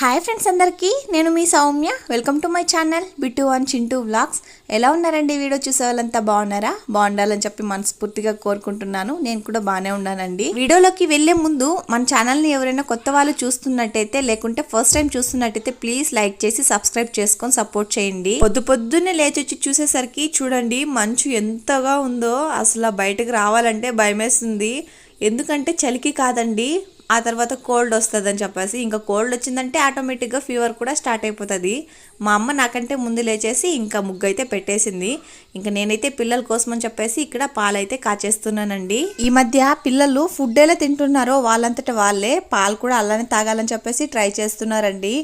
Hi friends అందరికీ నేను మీ Soumya. Welcome to my channel Bittu one Chintu vlogs ఎలా ఉన్నారండి వీడియో చూసే వాళ్ళంతా బాగున్నారా? బాగుండాలని చెప్పి మనస్ఫూర్తిగా కోరుకుంటున్నాను. నేను కూడా బాగానే ఉన్నానండి. వీడియోలోకి వెళ్ళే ముందు మన ఛానల్ని ఎవరైనా కొత్త వాళ్ళు చూస్తున్నట్టయితే లేకుంటే ఫస్ట్ టైం చూస్తున్నట్టయితే ప్లీజ్ లైక్ చేసి సబ్స్క్రైబ్ చేసుకొని సపోర్ట్ చేయండి. పొద్దు పొద్దున్నే లేచి వచ్చి చూసేసరికి చూడండి మంచు ఎంతగా ఉందో. అసలు బయటకు రావాలంటే భయమేస్తుంది. ఎందుకంటే చలికి కాదండి ఆ తర్వాత కోల్డ్ వస్తుందని చెప్పేసి ఇంకా కోల్డ్ వచ్చిందంటే ఆటోమేటిక్గా ఫీవర్ కూడా స్టార్ట్ అయిపోతుంది. మా అమ్మ నాకంటే ముందు లేచేసి ఇంకా ముగ్గు అయితే పెట్టేసింది. ఇంకా నేనైతే పిల్లల కోసం అని చెప్పేసి ఇక్కడ పాలైతే కాచేస్తున్నానండి. ఈ మధ్య పిల్లలు ఫుడ్ ఎలా తింటున్నారో వాళ్ళంతట వాళ్ళే పాలు కూడా అలానే తాగాలని చెప్పేసి ట్రై చేస్తున్నారండి.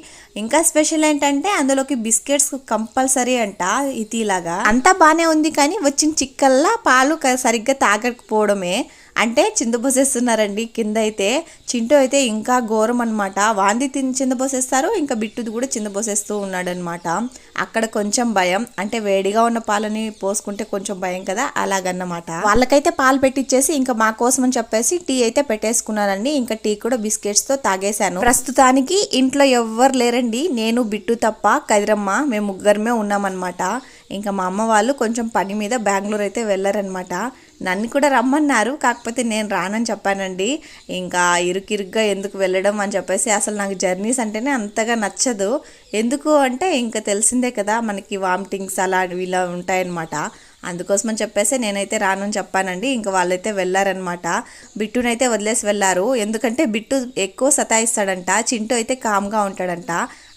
ఇంకా స్పెషల్ ఏంటంటే అందులోకి బిస్కెట్స్ కంపల్సరీ అంట ఇటీలాగా. అంతా బాగానే ఉంది కానీ వచ్చిన చిక్కల్లా పాలు సరిగ్గా తాగకపోవడమే. అంటే చిందపోసేస్తున్నారండి కింద అయితే చింటూ అయితే ఇంకా ఘోరం అనమాట వాంది తిని చిందపోసేస్తారు ఇంకా బిట్టుది కూడా చిందబోసేస్తూ ఉన్నాడనమాట అక్కడ కొంచెం భయం అంటే వేడిగా ఉన్న పాలని పోసుకుంటే కొంచెం భయం కదా అలాగన్నమాట. వాళ్ళకైతే పాలు పెట్టించేసి ఇంకా మా కోసం అని చెప్పేసి టీ అయితే పెట్టేసుకున్నానండి. ఇంకా టీ కూడా బిస్కెట్స్తో తాగేశాను. ప్రస్తుతానికి ఇంట్లో ఎవ్వరు లేరండి. నేను బిట్టు తప్ప కదిరమ్మ మేము ముగ్గురమే ఉన్నామన్నమాట. ఇంకా మా అమ్మ వాళ్ళు కొంచెం పని మీద బెంగళూరు అయితే వెళ్ళారనమాట నన్ను కూడా రమ్మన్నారు. కాకపోతే నేను రానని చెప్పానండి. ఇంకా ఇరుకిరుగ్గా ఎందుకు వెళ్ళడం అని చెప్పేసి అసలు నాకు జర్నీస్ అంటేనే అంతగా నచ్చదు. ఎందుకు అంటే ఇంకా తెలిసిందే కదా మనకి వామిటింగ్స్ అలాంటివి ఇలా ఉంటాయన్నమాట. అందుకోసమని చెప్పేసి నేనైతే రానని చెప్పానండి. ఇంకా వాళ్ళైతే వెళ్ళారనమాట బిట్టునైతే వదిలేసి వెళ్ళారు. ఎందుకంటే బిట్టు ఎక్కువ సతాయిస్తాడంట. చింటూ అయితే కామ్గా ఉంటాడంట.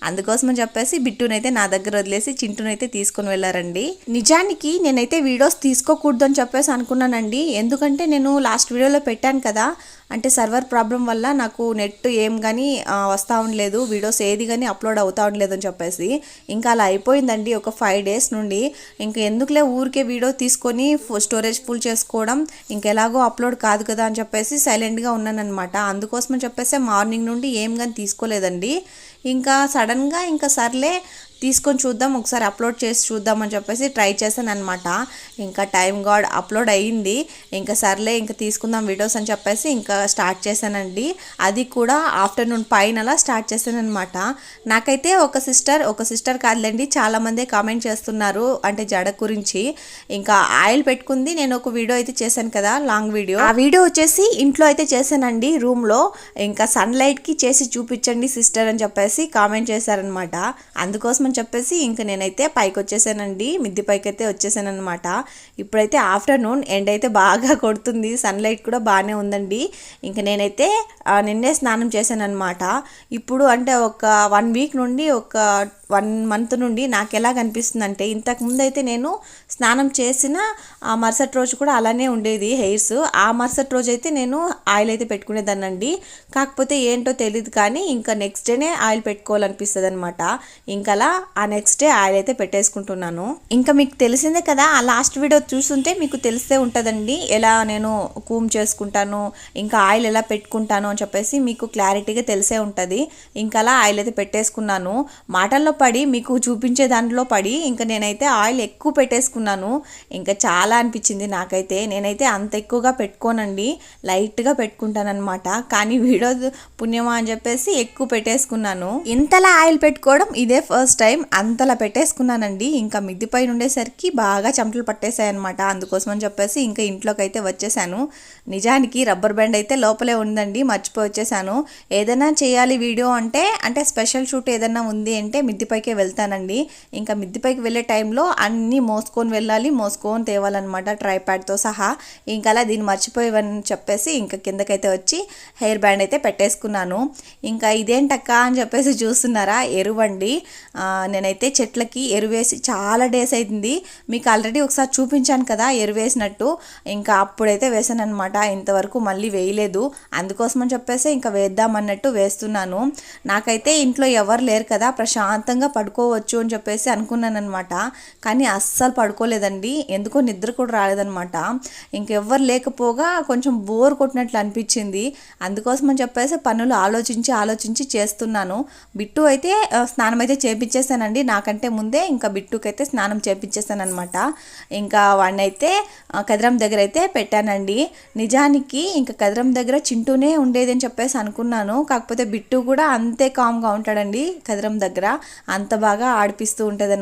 అందుకోసమని చెప్పేసి బిట్టునైతే నా దగ్గర వదిలేసి చింటూనైతే తీసుకొని వెళ్ళారండి. నిజానికి నేనైతే వీడియోస్ తీసుకోకూడదు అని చెప్పేసి అనుకున్నానండి. ఎందుకంటే నేను లాస్ట్ వీడియోలో పెట్టాను కదా అంటే సర్వర్ ప్రాబ్లం వల్ల నాకు నెట్ ఏం కానీ వస్తూ ఉండలేదు. వీడియోస్ ఏది కానీ అప్లోడ్ అవుతా ఉండలేదు అని చెప్పేసి. ఇంకా అలా అయిపోయిందండి ఒక ఫైవ్ డేస్ నుండి. ఇంకా ఎందుకులే ఊరికే వీడియో తీసుకొని స్టోరేజ్ ఫుల్ చేసుకోవడం ఇంకెలాగో అప్లోడ్ కాదు కదా అని చెప్పేసి సైలెంట్గా ఉన్నానన్నమాట. అందుకోసమని చెప్పేసి మార్నింగ్ నుండి ఏం కానీ తీసుకోలేదండి. ఇంకా సడన్గా ఇంకా సర్లే తీసుకొని చూద్దాం ఒకసారి అప్లోడ్ చేసి చూద్దాం అని చెప్పేసి ట్రై చేశాను అనమాట ఇంకా టైం గాడ్ అప్లోడ్ అయ్యింది ఇంకా సర్లే ఇంకా తీసుకుందాం వీడియోస్ అని చెప్పేసి ఇంకా స్టార్ట్ చేశానండి. అది కూడా ఆఫ్టర్నూన్ పైన అలా స్టార్ట్ చేశాను అనమాట నాకైతే ఒక సిస్టర్ ఒక సిస్టర్ కాదులేండి చాలామంది కామెంట్ చేస్తున్నారు అంటే జడ గురించి. ఇంకా ఆయిల్ పెట్టుకుంది నేను ఒక వీడియో అయితే చేశాను కదా లాంగ్ వీడియో. ఆ వీడియో వచ్చేసి ఇంట్లో అయితే చేశానండి రూమ్లో. ఇంకా సన్లైట్కి చేసి చూపించండి సిస్టర్ అని చెప్పేసి కామెంట్ చేశారనమాట అందుకోసం అని చెప్పేసి ఇంక నేనైతే పైకి వచ్చేసానండి మిద్ది పైకి అయితే వచ్చేసాను అనమాట ఇప్పుడైతే ఆఫ్టర్నూన్ ఎండ్ అయితే బాగా కొడుతుంది. సన్లైట్ కూడా బాగానే ఉందండి. ఇంక నేనైతే నిన్నే స్నానం చేశాను అనమాట ఇప్పుడు అంటే ఒక వన్ వీక్ నుండి ఒక వన్ మంత్ నుండి నాకు ఎలా కనిపిస్తుంది అంటే ఇంతకు ముందు అయితే నేను స్నానం చేసిన ఆ మరుసటి రోజు కూడా అలానే ఉండేది హెయిర్స్. ఆ మరుసటి రోజు అయితే నేను ఆయిల్ అయితే పెట్టుకునేదానండి కాకపోతే ఏంటో తెలియదు కానీ ఇంకా నెక్స్ట్ డేనే ఆయిల్ పెట్టుకోవాలనిపిస్తుంది అనమాట ఇంకా అలా ఆ నెక్స్ట్ డే ఆయిల్ అయితే పెట్టేసుకుంటున్నాను. ఇంకా మీకు తెలిసిందే కదా ఆ లాస్ట్ వీడియో చూస్తుంటే మీకు తెలిస్తే ఉంటుందండి ఎలా నేను కూమ్ చేసుకుంటాను ఇంకా ఆయిల్ ఎలా పెట్టుకుంటాను అని చెప్పేసి మీకు క్లారిటీగా తెలిసే ఉంటుంది. ఇంకా అలా ఆయిల్ అయితే పెట్టేసుకున్నాను. మాటల్లో పడి మీకు చూపించే దాంట్లో పడి ఇంకా నేనైతే ఆయిల్ ఎక్కువ పెట్టేసుకున్నాను. ఇంకా చాలా అనిపించింది నాకైతే. నేనైతే అంత ఎక్కువగా పెట్టుకోనండి. లైట్గా పెట్టుకుంటానన్నమాట. కానీ వీడియో పుణ్యమా అని చెప్పేసి ఎక్కువ పెట్టేసుకున్నాను. ఇంతలా ఆయిల్ పెట్టుకోవడం ఇదే ఫస్ట్ టైం. అంతలా పెట్టేసుకున్నానండి. ఇంకా మిద్దిపై ఉండేసరికి బాగా చెమటలు పట్టేశాయి అనమాట అందుకోసం అని చెప్పేసి ఇంకా ఇంట్లోకి అయితే వచ్చేసాను. నిజానికి రబ్బర్ బ్యాండ్ అయితే లోపలే ఉందండి. మర్చిపోయి వచ్చేసాను. ఏదైనా చేయాలి వీడియో అంటే అంటే స్పెషల్ షూట్ ఏదైనా ఉంది అంటే మిద్దిపైకే వెళ్తానండి. ఇంకా మిద్దిపైకి వెళ్ళే టైంలో అన్నీ మోసుకొని వెళ్ళాలి మోసుకొని తేవాలన్నమాట ట్రైప్యాడ్తో సహా. ఇంకా అలా దీన్ని మర్చిపోయేవని చెప్పేసి ఇంకా కిందకైతే వచ్చి హెయిర్ బ్యాండ్ అయితే పెట్టేసుకున్నాను. ఇంకా ఇదేంటక్క అని చెప్పేసి చూస్తున్నారా? ఎరువండి. నేనైతే చెట్లకి ఎరువేసి చాలా డేస్ అయింది. మీకు ఆల్రెడీ ఒకసారి చూపించాను కదా ఎరువేసినట్టు ఇంకా అప్పుడైతే వేసాను అనమాట ఇంతవరకు మళ్ళీ వేయలేదు. అందుకోసం అని చెప్పేసి ఇంకా వేద్దామన్నట్టు వేస్తున్నాను. నాకైతే ఇంట్లో ఎవరు లేరు కదా ప్రశాంతంగా నిశ్శబ్దంగా పడుకోవచ్చు అని చెప్పేసి అనుకున్నాను అనమాట కానీ అస్సలు పడుకోలేదండి. ఎందుకో నిద్ర కూడా రాలేదనమాట ఇంకెవ్వరు లేకపోగా కొంచెం బోర్ కొట్టినట్లు అనిపించింది. అందుకోసం అని చెప్పేసి పనులు ఆలోచించి ఆలోచించి చేస్తున్నాను. బిట్టు అయితే స్నానం అయితే చేపించేసానండి నాకంటే ముందే ఇంకా బిట్టుకైతే స్నానం చేపించేసానమాట ఇంకా వాడిని అయితే కదిరం దగ్గర అయితే పెట్టానండి. నిజానికి ఇంకా కదిరం దగ్గర చింటూనే ఉండేది అని చెప్పేసి అనుకున్నాను. కాకపోతే బిట్టు కూడా అంతే కామ్గా ఉంటాడండి కదిరం దగ్గర. అంత బాగా ఆడిపిస్తూ ఉంటుంది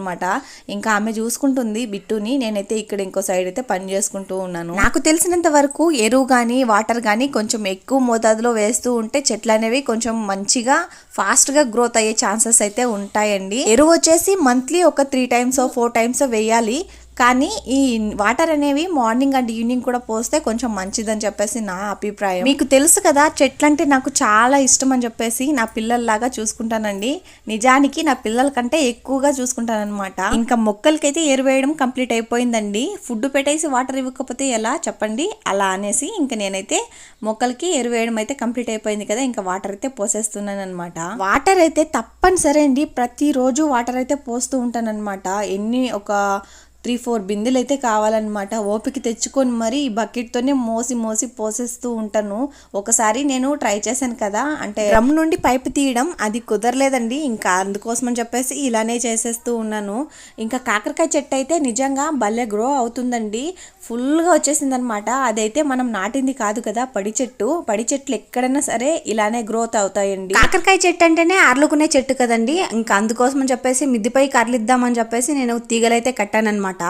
ఇంకా ఆమె చూసుకుంటుంది బిట్టుని. నేనైతే ఇక్కడ ఇంకో సైడ్ అయితే పని చేసుకుంటూ ఉన్నాను. నాకు తెలిసినంత వరకు ఎరువు కానీ వాటర్ కానీ కొంచెం ఎక్కువ మోతాదులో వేస్తూ ఉంటే చెట్లు అనేవి కొంచెం మంచిగా ఫాస్ట్గా గ్రోత్ అయ్యే ఛాన్సెస్ అయితే ఉంటాయండి. ఎరువు వచ్చేసి మంత్లీ ఒక త్రీ టైమ్స్ ఫోర్ టైమ్స్ వేయాలి. కానీ ఈ వాటర్ అనేవి మార్నింగ్ అండ్ ఈవినింగ్ కూడా పోస్తే కొంచెం మంచిదని చెప్పేసి నా అభిప్రాయం. మీకు తెలుసు కదా చెట్లంటే నాకు చాలా ఇష్టం అని చెప్పేసి నా పిల్లల్లాగా చూసుకుంటానండి. నిజానికి నా పిల్లల కంటే ఎక్కువగా చూసుకుంటానమాట ఇంకా మొక్కలకైతే ఎరువేయడం కంప్లీట్ అయిపోయిందండి. ఫుడ్ పెట్టేసి వాటర్ ఇవ్వకపోతే ఎలా? చెప్పండి. అలా అనేసి ఇంకా నేనైతే మొక్కలకి ఎరువేయడం అయితే కంప్లీట్ అయిపోయింది కదా ఇంకా వాటర్ అయితే పోసేస్తున్నాను అనమాట వాటర్ అయితే తప్పనిసరి అండి ప్రతిరోజు వాటర్ అయితే పోస్తూ ఉంటానన్నమాట. ఎన్ని ఒక త్రీ ఫోర్ బిందెలు అయితే కావాలన్నమాట. ఓపిక తెచ్చుకొని మరి ఈ బకెట్తోనే మోసి మోసి పోసేస్తూ ఉంటాను. ఒకసారి నేను ట్రై చేశాను కదా అంటే డ్రమ్ నుండి పైపు తీయడం అది కుదరలేదండి. ఇంకా అందుకోసం అని చెప్పేసి ఇలానే చేసేస్తూ ఉన్నాను. ఇంకా కాకరకాయ చెట్టు అయితే నిజంగా భలే గ్రో అవుతుందండి. ఫుల్గా వచ్చేసింది అనమాట అదైతే మనం నాటింది కాదు కదా పడి చెట్టు. పడి చెట్లు ఎక్కడైనా సరే ఇలానే గ్రోత్ అవుతాయండి. కాకరకాయ చెట్టు అంటేనే అర్లుకునే చెట్టు కదండి. ఇంకా అందుకోసం అని చెప్పేసి మిద్దిపై కర్లిద్దామని చెప్పేసి నేను తీగలైతే కట్టానమాట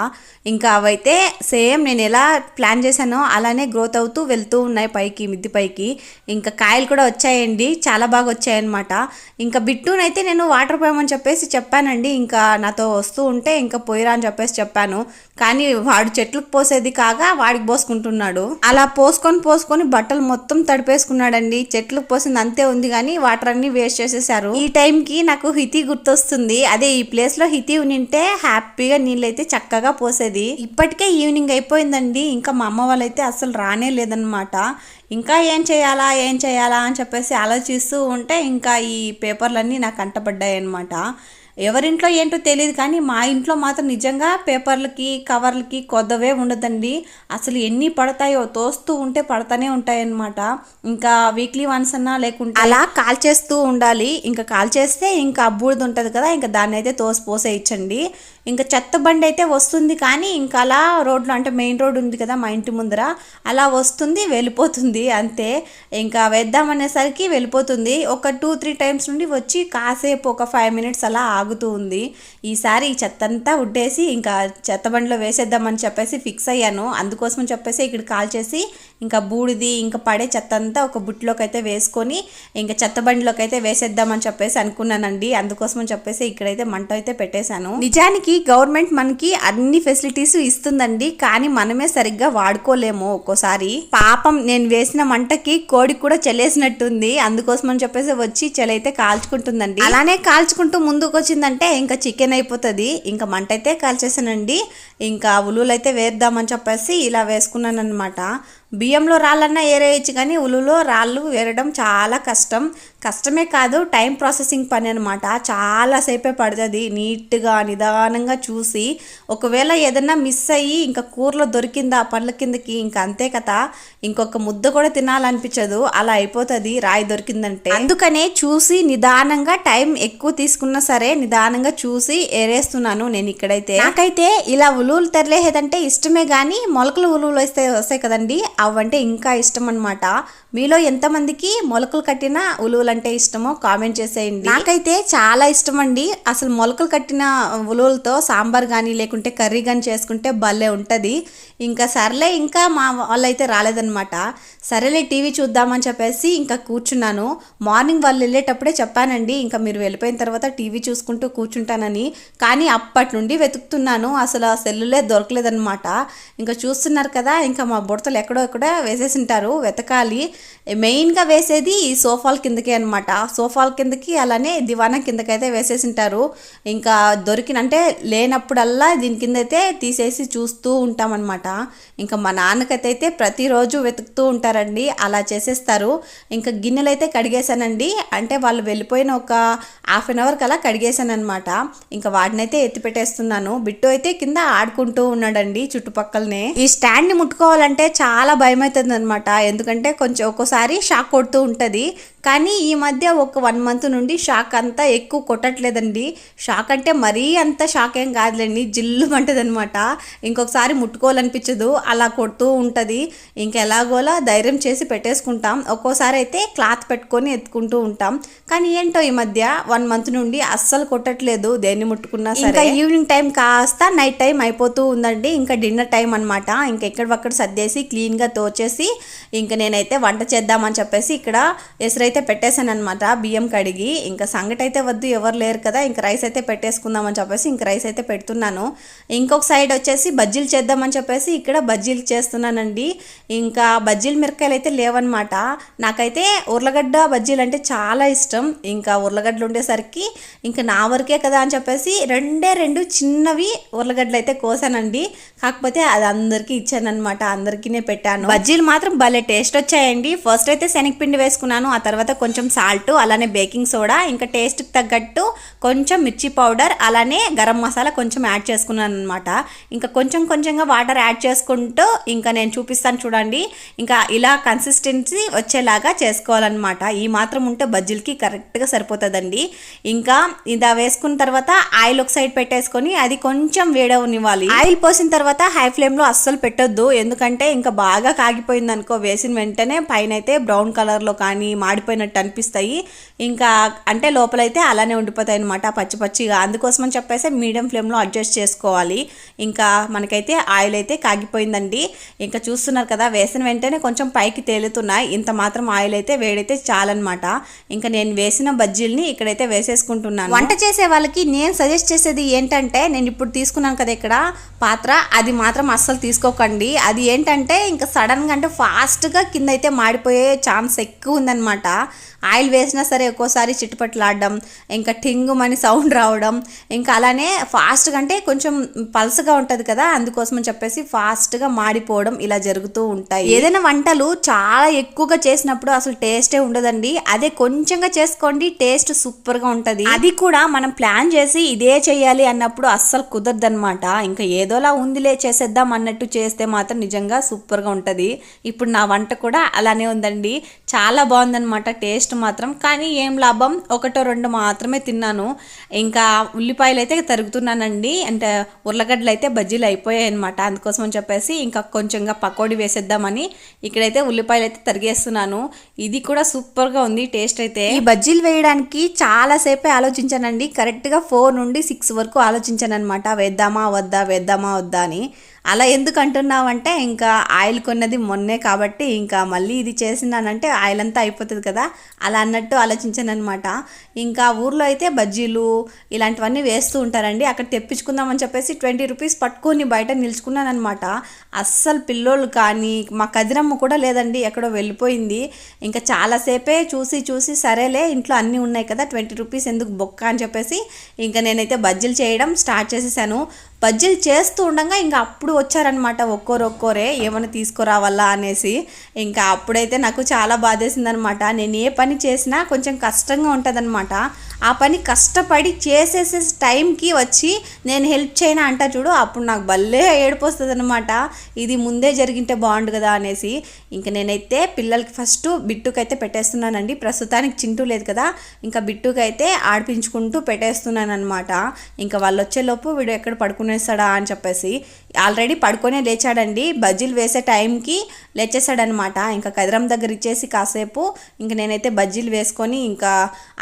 ఇంకా అవైతే సేమ్ నేను ఎలా ప్లాన్ చేశానో అలానే గ్రోత్ అవుతూ వెళ్తూ ఉన్నాయి పైకి మిద్ది పైకి ఇంకా కాయలు కూడా వచ్చాయండి. చాలా బాగా వచ్చాయన్నమాట. ఇంకా బిట్టునైతే నేను వాటర్ పోయమని చెప్పేసి చెప్పానండి. ఇంకా నాతో వస్తూ ఉంటే ఇంకా పోయిరా అని చెప్పేసి చెప్పాను. కానీ వాడు చెట్లకు పోసేది కాగా వాడికి పోసుకుంటున్నాడు. అలా పోసుకొని పోసుకొని బట్టలు మొత్తం తడిపేసుకున్నాడండి. చెట్లకు పోసింది అంతే ఉంది కానీ వాటర్ అన్ని వేస్ట్ చేసేసారు. ఈ టైంకి నాకు హితి గుర్తొస్తుంది. అదే ఈ ప్లేస్లో హితి ఉనింటే హ్యాపీగా నీళ్ళైతే చక్కగా పోసేది. ఇప్పటికే ఈవినింగ్ అయిపోయిందండి. ఇంకా మా అమ్మ వాళ్ళైతే అసలు రానే లేదనమాట ఇంకా ఏం చేయాలా ఏం చేయాలా అని చెప్పేసి ఆలోచిస్తూ ఉంటే ఇంకా ఈ పేపర్లన్నీ నాకు అంటపడ్డాయి అనమాట ఎవరింట్లో ఏంటో తెలియదు కానీ మా ఇంట్లో మాత్రం నిజంగా పేపర్లకి కవర్లకి కొద్దవే ఉండదండి. అసలు ఎన్ని పడతాయో తోస్తూ ఉంటే పడతానే ఉంటాయన్నమాట. ఇంకా వీక్లీ వన్స్ అన్నా లేకుంటే అలా కాల్ చేస్తూ ఉండాలి. ఇంకా కాల్ చేస్తే ఇంకా అబ్బూడిది ఉంటుంది కదా ఇంకా దాన్ని అయితే తోసి పోసేయచ్చండి. ఇంకా చెత్త బండి అయితే వస్తుంది కానీ ఇంకా అలా రోడ్లో అంటే మెయిన్ రోడ్ ఉంది కదా మా ఇంటి ముందర అలా వస్తుంది వెళ్ళిపోతుంది అంతే. ఇంకా వేద్దామనేసరికి వెళ్ళిపోతుంది. ఒక టూ త్రీ టైమ్స్ నుండి వచ్చి కాసేపు ఒక ఫైవ్ మినిట్స్ అలా ఆగుతూ ఉంది. ఈసారి ఈ చెత్త అంతా ఉడ్డేసి ఇంకా చెత్త బండిలో వేసేద్దామని చెప్పేసి ఫిక్స్ అయ్యాను. అందుకోసం చెప్పేసి ఇక్కడ కాల్ చేసి ఇంకా బూడిది ఇంకా పడే చెత్త అంతా ఒక బుట్లోకి అయితే వేసుకొని ఇంకా చెత్త బండిలోకి అయితే వేసేద్దామని చెప్పేసి అనుకున్నానండి. అందుకోసం చెప్పేసి ఇక్కడైతే మంట అయితే పెట్టేశాను. నిజానికి గవర్నమెంట్ మనకి అన్ని ఫెసిలిటీస్ ఇస్తుందండి కానీ మనమే సరిగ్గా వాడుకోలేము ఒక్కోసారి. పాపం నేను వేసిన మంటకి కోడి కూడా చెలేసినట్టుంది అందుకోసం అని చెప్పేసి వచ్చి చెలైతే కాల్చుకుంటుందండి. అలానే కాల్చుకుంటూ ముందుకు వచ్చిందంటే ఇంకా చికెన్ అయిపోతుంది. ఇంకా మంట అయితే కాల్చేసానండి. ఇంకా ఉలువులు అయితే వేద్దామని చెప్పేసి ఇలా వేసుకున్నాను అనమాట బియ్యంలో రాళ్ళన్నా ఏరేయచ్చు కానీ ఉలులో రాళ్ళు వేరడం చాలా కష్టం. కష్టమే కాదు టైం ప్రాసెసింగ్ పని అనమాట చాలాసేపే పడుతుంది. నీట్గా నిదానంగా చూసి ఒకవేళ ఏదన్నా మిస్ అయ్యి ఇంకా కూరలో దొరికిందా పండ్ల కిందకి ఇంకా అంతే కదా ఇంకొక ముద్ద కూడా తినాలనిపించదు. అలా అయిపోతుంది రాయి దొరికిందంటే. అందుకనే చూసి నిదానంగా టైం ఎక్కువ తీసుకున్నా సరే నిదానంగా చూసి ఏరేస్తున్నాను నేను ఇక్కడైతే. నాకైతే ఇలా ఉలువులు తెరలేదంటే ఇష్టమే కానీ మొలకలు ఉలువులు వస్తే వస్తాయి కదండి. అవంటే ఇంకా ఇష్టం అనమాట మీలో ఎంతమందికి మొలకలు కట్టిన ఉలువులు అంటే ఇష్టమో కామెంట్ చేసేయండి. నాకైతే చాలా ఇష్టం అండి అసలు మొలకలు కట్టిన ఉలువలతో సాంబార్ కానీ లేకుంటే కర్రీ కానీ చేసుకుంటే భలే ఉంటుంది. ఇంకా సర్లే ఇంకా మా వాళ్ళైతే రాలేదనమాట సరేలే టీవీ చూద్దామని చెప్పేసి ఇంకా కూర్చున్నాను. మార్నింగ్ వాళ్ళు వెళ్ళేటప్పుడే చెప్పానండి ఇంకా మీరు వెళ్ళిపోయిన తర్వాత టీవీ చూసుకుంటూ కూర్చుంటానని. కానీ అప్పటి నుండి వెతుకుతున్నాను అసలు ఆ సెల్లులే దొరకలేదనమాట ఇంకా చూస్తున్నారు కదా ఇంకా మా బుడతలు ఎక్కడో ఎక్కడో వేసేసి ఉంటారు వెతకాలి. మెయిన్గా వేసేది ఈ సోఫాల కిందకే అనమాట సోఫాల కిందకి అలానే దివానా కిందకైతే వేసేసింటారు. ఇంకా దొరికిన అంటే లేనప్పుడల్లా దీని కింద అయితే తీసేసి చూస్తూ ఉంటామన్నమాట. ఇంకా మా నాన్నకైతే అయితే ప్రతిరోజు వెతుకుతూ ఉంటారండి. అలా చేసేస్తారు. ఇంకా గిన్నెలు అయితే కడిగేశానండి. అంటే వాళ్ళు వెళ్ళిపోయిన ఒక హాఫ్ అన్ అవర్ అలా కడిగేశాను అనమాట ఇంకా వాటినైతే ఎత్తి పెట్టేస్తున్నాను. బిట్టు అయితే కింద ఆడుకుంటూ ఉన్నాడండి చుట్టుపక్కలనే. ఈ స్టాండ్ని ముట్టుకోవాలంటే చాలా భయం అవుతుంది అనమాట ఎందుకంటే కొంచెం ఒక్కోసారి షాక్ కొడుతూ ఉంటుంది. కానీ ఈ ఈ మధ్య ఒక వన్ మంత్ నుండి షాక్ అంతా ఎక్కువ కొట్టట్లేదండి. షాక్ అంటే మరీ అంత షాక్ ఏం కాదులేండి. జిల్లు అంటది అనమాట ఇంకొకసారి ముట్టుకోవాలనిపించదు. అలా కొడుతూ ఉంటుంది. ఇంకెలాగోలా ధైర్యం చేసి పెట్టేసుకుంటాం. ఒక్కోసారి అయితే క్లాత్ పెట్టుకొని ఎత్తుకుంటూ ఉంటాం. కానీ ఏంటో ఈ మధ్య వన్ మంత్ నుండి అస్సలు కొట్టట్లేదు. దేన్ని ముట్టుకున్నా సరే. ఇంకా ఈవినింగ్ టైం కాస్త నైట్ టైం అయిపోతూ ఉందండి. ఇంకా డిన్నర్ టైం అనమాట ఇంకా ఎక్కడివక్కడ సర్దేసి క్లీన్గా తోచేసి ఇంకా నేనైతే వంట చేద్దామని చెప్పేసి ఇక్కడ ఎసురైతే పెట్టేశాను అనమాట బియ్యం కడిగి ఇంకా సంగటి అయితే వద్దు ఎవరు లేరు కదా ఇంకా రైస్ అయితే పెట్టేసుకుందామని చెప్పేసి ఇంకా రైస్ అయితే పెడుతున్నాను. ఇంకొక సైడ్ వచ్చేసి బజ్జీలు చేద్దామని చెప్పేసి ఇక్కడ బజ్జీలు చేస్తున్నానండి. ఇంకా బజ్జీలు మిరకాయలు అయితే లేవన్నమాట. నాకైతే ఉర్లగడ్డ బజ్జీలు అంటే చాలా ఇష్టం. ఇంకా ఉర్లగడ్డలు ఉండేసరికి ఇంకా నా వరకే కదా అని చెప్పేసి రెండే రెండు చిన్నవి ఉర్లగడ్డలు అయితే కోసానండి. కాకపోతే అది అందరికీ ఇచ్చానమాట అందరికీనే పెట్టాను. బజ్జీలు మాత్రం భలే టేస్ట్ వచ్చాయండి. ఫస్ట్ అయితే శనగపిండి వేసుకున్నాను. ఆ తర్వాత కొంచెం సాల్ట్ అలానే బేకింగ్ సోడా ఇంకా టేస్ట్కి తగ్గట్టు కొంచెం మిర్చి పౌడర్ అలానే గరం మసాలా కొంచెం యాడ్ చేసుకున్నాను అనమాట ఇంకా కొంచెం కొంచెంగా వాటర్ యాడ్ చేసుకుంటూ ఇంకా నేను చూపిస్తాను చూడండి. ఇంకా ఇలా కన్సిస్టెన్సీ వచ్చేలాగా చేసుకోవాలన్నమాట. ఈ మాత్రం ఉంటే బజ్జీలకి కరెక్ట్గా సరిపోతుందండి. ఇంకా ఇదా వేసుకున్న తర్వాత ఆయిల్ ఒక సైడ్ పెట్టేసుకొని అది కొంచెం వేడవనివ్వాలి. ఆయిల్ పోసిన తర్వాత హై ఫ్లేమ్లో అస్సలు పెట్టొద్దు. ఎందుకంటే ఇంకా బాగా కాగిపోయింది అనుకో వేసిన వెంటనే పైన అయితే బ్రౌన్ కలర్లో కానీ మాడిపోయినట్టు అనిపిస్తాయి ఇంకా అంటే లోపలైతే అలానే ఉండిపోతాయి అనమాట పచ్చి పచ్చిగా. అందుకోసమని చెప్పేసి మీడియం ఫ్లేమ్లో అడ్జస్ట్ చేసుకోవాలి. ఇంకా మనకైతే ఆయిల్ అయితే కాగిపోయిందండి. ఇంకా చూస్తున్నారు కదా వేసిన వెంటనే కొంచెం పైకి తేలుతున్నాయి. ఇంత మాత్రం ఆయిల్ అయితే వేడైతే చాలన్నమాట. ఇంకా నేను వేసిన బజ్జీల్ని ఇక్కడైతే వేసేసుకుంటున్నాను. వంట చేసే వాళ్ళకి నేను సజెస్ట్ చేసేది ఏంటంటే నేను ఇప్పుడు తీసుకున్నాను కదా ఇక్కడ పాత్ర అది మాత్రం అస్సలు తీసుకోకండి. అది ఏంటంటే ఇంకా సడన్గా అంటే ఫాస్ట్గా కింద అయితే మాడిపోయే ఛాన్స్ ఎక్కువ ఉందన్నమాట. ఆయిల్ వేసినా సరే ఒక్కోసారి చిట్టుపట్లాడడం ఇంకా టింగుమని సౌండ్ రావడం ఇంకా అలానే ఫాస్ట్గా అంటే కొంచెం పల్సగా ఉంటుంది కదా అందుకోసం చెప్పేసి ఫాస్ట్గా మాడిపోవడం ఇలా జరుగుతూ ఉంటాయి. ఏదైనా వంటలు చాలా ఎక్కువగా చేసినప్పుడు అసలు టేస్టే ఉండదండి. అదే కొంచెంగా చేసుకోండి టేస్ట్ సూపర్గా ఉంటుంది. అది కూడా మనం ప్లాన్ చేసి ఇదే చేయాలి అన్నప్పుడు అస్సలు కుదరదనమాట ఇంకా ఏదోలా ఉందిలే చేసేద్దాం అన్నట్టు చేస్తే మాత్రం నిజంగా సూపర్గా ఉంటుంది. ఇప్పుడు నా వంట కూడా అలానే ఉందండి. చాలా బాగుందన్నమాట టేస్ట్ టేస్ట్ మాత్రం కానీ ఏం లాభం? ఒకటో రెండు మాత్రమే తిన్నాను. ఇంకా ఉల్లిపాయలు అయితే తరుగుతున్నానండి. అంటే ఉర్లగడ్డలు అయితే బజ్జీలు అయిపోయాయి అనమాట అందుకోసం అని చెప్పేసి ఇంకా కొంచెంగా పకోడీ వేసేద్దామని ఇక్కడైతే ఉల్లిపాయలు అయితే తరిగేస్తున్నాను. ఇది కూడా సూపర్గా ఉంది టేస్ట్ అయితే. ఈ బజ్జీలు వేయడానికి చాలాసేపే ఆలోచించానండి. కరెక్ట్గా ఫోర్ నుండి సిక్స్ వరకు ఆలోచించాను అనమాట వేద్దామా వద్దా వేద్దామా వద్దా అని. అలా ఎందుకు అంటున్నామంటే ఇంకా ఆయిల్ కొన్నది మొన్నే కాబట్టి ఇంకా మళ్ళీ ఇది చేసినానంటే ఆయిల్ అంతా అయిపోతుంది కదా. అలా అన్నట్టు ఆలోచించాను అనమాట ఇంకా ఊర్లో అయితే బజ్జీలు ఇలాంటివన్నీ వేస్తూ ఉంటారండి. అక్కడ తెప్పించుకుందామని చెప్పేసి ట్వంటీ రూపీస్ పట్టుకొని బయట నిల్చుకున్నాను అనమాట అస్సలు పిల్లోళ్ళు కానీ మా కదిరమ్మ కూడా లేదండి ఎక్కడో వెళ్ళిపోయింది. ఇంకా చాలాసేపే చూసి చూసి సరేలే ఇంట్లో అన్నీ ఉన్నాయి కదా ట్వంటీ రూపీస్ ఎందుకు బొక్క అని చెప్పేసి ఇంకా నేనైతే బజ్జీలు చేయడం స్టార్ట్ చేసేసాను. బజ్జీలు చేస్తూ ఉండగా ఇంకా అప్పుడు వచ్చారనమాట ఒక్కోరు ఏమైనా తీసుకురావాలా అనేసి. ఇంకా అప్పుడైతే నాకు చాలా బాధేసిందనమాట నేను ఏ పని చేసినా కొంచెం కష్టంగా ఉంటుందన్నమాట. ఆ పని కష్టపడి చేసేసే టైంకి వచ్చి నేను హెల్ప్ చేయను అంట చూడు అప్పుడు నాకు భలే ఏడిపోస్తుంది అనమాట ఇది ముందే జరిగింటే బాగుండు కదా అనేసి. ఇంకా నేనైతే పిల్లలకి ఫస్ట్ బిట్టుకైతే పెట్టేస్తున్నానండి. ప్రస్తుతానికి చింటూ లేదు కదా ఇంకా బిట్టుకైతే ఆడిపించుకుంటూ పెట్టేస్తున్నాను అనమాట ఇంకా వాళ్ళు వచ్చేలోపు వీడు ఎక్కడ పడుకునేస్తాడా అని చెప్పేసి. ఆల్రెడీ పడుకొనే లేచాడండి. బజ్జీలు వేసే టైంకి లేచేసాడనమాట ఇంకా కదిరం దగ్గర ఇచ్చేసి కాసేపు ఇంకా నేనైతే బజ్జీలు వేసుకొని ఇంకా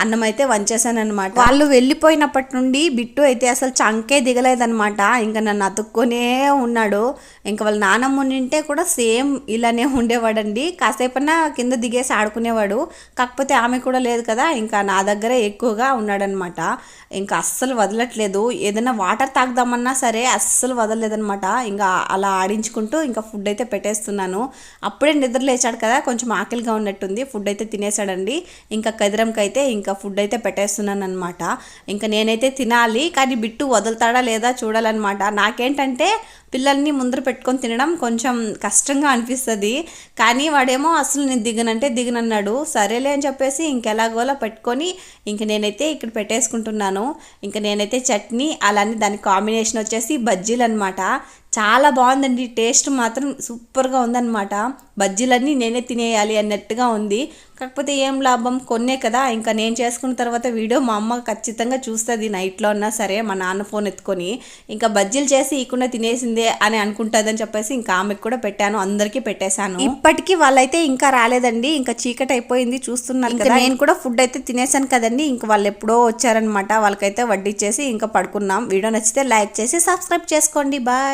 అన్నం అయితే వంచేసాను వాళ్ళు వెళ్ళిపోయినప్పటి నుండి బిట్టు అయితే అసలు చంకే దిగలేదనమాట ఇంకా నన్ను అతుక్కునే ఉన్నాడు. ఇంకా వాళ్ళ నానమ్మ ఉంటే కూడా సేమ్ ఇలానే ఉండేవాడండి. కాసేపన్నా కింద దిగేసి ఆడుకునేవాడు. కాకపోతే ఆమె కూడా లేదు కదా ఇంకా నా దగ్గరే ఎక్కువగా ఉన్నాడనమాట ఇంకా అస్సలు వదలట్లేదు. ఏదైనా వాటర్ తాగుదామన్నా సరే అస్సలు వదలలేదనమాట ఇంకా అలా ఆడించుకుంటూ ఇంకా ఫుడ్ అయితే పెట్టేస్తున్నాను. అప్పుడే నిద్ర లేచాడు కదా కొంచెం ఆకలిగా ఉన్నట్టుంది. ఫుడ్ అయితే తినేసాడండి ఇంకా కదిరంకి అయితే ఇంకా ఫుడ్ అయితే పెట్టేస్తున్నాను అనమాట ఇంకా నేనైతే తినాలి కానీ బిట్టు వదులుతాడా లేదా చూడాలన్నమాట. నాకేంటంటే పిల్లల్ని ముందర పెట్టుకొని తినడం కొంచెం కష్టంగా అనిపిస్తుంది. కానీ వాడేమో అసలు నేను దిగనంటే దిగనన్నాడు. సరేలే అని చెప్పేసి ఇంకెలాగోలా పెట్టుకొని ఇంక నేనైతే ఇక్కడ పెట్టేసుకుంటున్నాను. ఇంక నేనైతే చట్నీ అలానే దాని కాంబినేషన్ వచ్చేసి బజ్జీలు అనమాట చాలా బాగుందండి. టేస్ట్ మాత్రం సూపర్గా ఉందన్నమాట. బజ్జీలన్నీ నేనే తినేయాలి అన్నట్టుగా ఉంది. కాకపోతే ఏం లాభం? కొన్నే కదా. ఇంకా నేను చేసుకున్న తర్వాత వీడియో మా అమ్మ ఖచ్చితంగా చూస్తుంది నైట్లో అన్నా సరే మా నాన్న ఫోన్ ఎత్తుకొని. ఇంకా బజ్జీలు చేసి ఇకుండా తినేసిందే అని అనుకుంటుందని చెప్పేసి ఇంకా ఆమెకు కూడా పెట్టాను. అందరికీ పెట్టేశాను. ఇప్పటికీ వాళ్ళైతే ఇంకా రాలేదండి. ఇంకా చీకటి అయిపోయింది. చూస్తున్నారు కదా. నేను కూడా ఫుడ్ అయితే తినేసాను కదండి. ఇంకా వాళ్ళు ఎప్పుడో వచ్చారనమాట వాళ్ళకైతే వడ్డిచ్చేసి ఇంకా పడుకున్నాం. వీడియో నచ్చితే లైక్ చేసి సబ్స్క్రైబ్ చేసుకోండి. బాయ్.